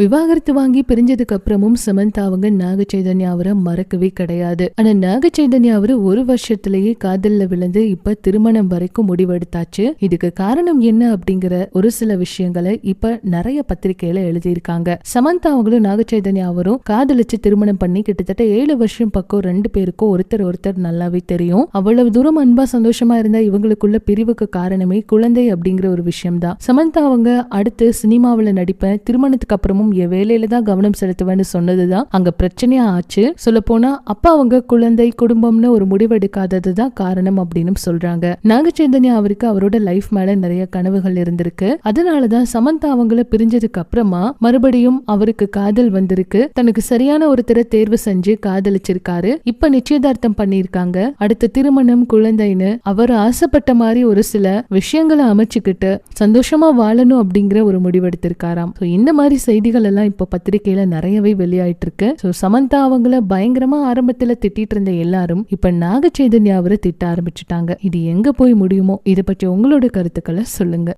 விவாகரத்து வாங்கி பிரிஞ்சதுக்கு அப்புறமும் சமந்தா அவங்க நாக சைதன்யா அவரை மறக்கவே கிடையாது. ஆனா நாக சைதன்யா அவரு ஒரு வருஷத்திலேயே காதல்ல விழுந்து இப்ப திருமணம் வரைக்கும் முடிவெடுத்தாச்சு. இதுக்கு காரணம் என்ன அப்படிங்கிற ஒரு சில விஷயங்களை இப்ப நிறைய பத்திரிகையில எழுதியிருக்காங்க. சமந்தா அவங்களும் நாக சைதன்யா அவரும் காதலிச்சு திருமணம் பண்ணி கிட்டத்தட்ட ஏழு வருஷம் பக்கம் ரெண்டு பேருக்கும் ஒருத்தர் ஒருத்தர் நல்லாவே தெரியும். அவ்வளவு தூரம் அன்பா சந்தோஷமா இருந்த இவங்களுக்குள்ள பிரிவுக்கு காரணமே குழந்தை அப்படிங்கிற ஒரு விஷயம் தான் சமந்தா அவங்க அடுத்து சினிமாவில் நடிப்பேன் திருமணத்துக்கு அப்புறமும் என் வேலையில தான் கவனம் செலுத்துவேன்னு சொன்னதுதான் அங்க பிரச்சனையா ஆச்சு. சொல்ல போனா அப்பா அவங்க குழந்தை குடும்பம்னு ஒரு முடிவெடுக்காதது தான் காரணம் அப்படின்னு சொல்றாங்க. நாகச்சைதன்யா அவருக்கு அவரோட லைஃப் மேல நிறைய கனவுகள் இருந்திருக்கு. அதனாலதான் சமந்தா அவங்கள பிரிஞ்சதுக்கு அப்புறமா மறுபடியும் அவருக்கு காதல் வந்திருக்கு. தனக்கு சரியான ஒருத்தரை தேர்வு செஞ்சு காதலிச்சிருக்காரு. இப்ப நிச்சயதார்த்தம் பண்ணிருக்காங்க அடுத்த திருமணம் குழந்தைன்னு அவர் ஆசைப்பட்ட மாதிரி ஒரு சில விஷயங்களை அமைச்சுக்கிட்டு சந்தோஷமா வாழணும் அப்படிங்கிற ஒரு முடிவெடுத்திருக்காராம். இந்த மாதிரி செய்திகள் எல்லாம் இப்போ பத்திரிகையில நிறையவே வெளியாயிட்டு இருக்கு ஸோ சமந்தா அவங்கள பயங்கரமா ஆரம்பத்துல திட்டிட்டு இருந்த எல்லாரும் இப்ப நாக சைதன்யா அவரை திட்ட ஆரம்பிச்சுட்டாங்க. இது எங்க போய் முடியுமோ? இதை பற்றி உங்களோட கருத்துக்களை சொல்லுங்க.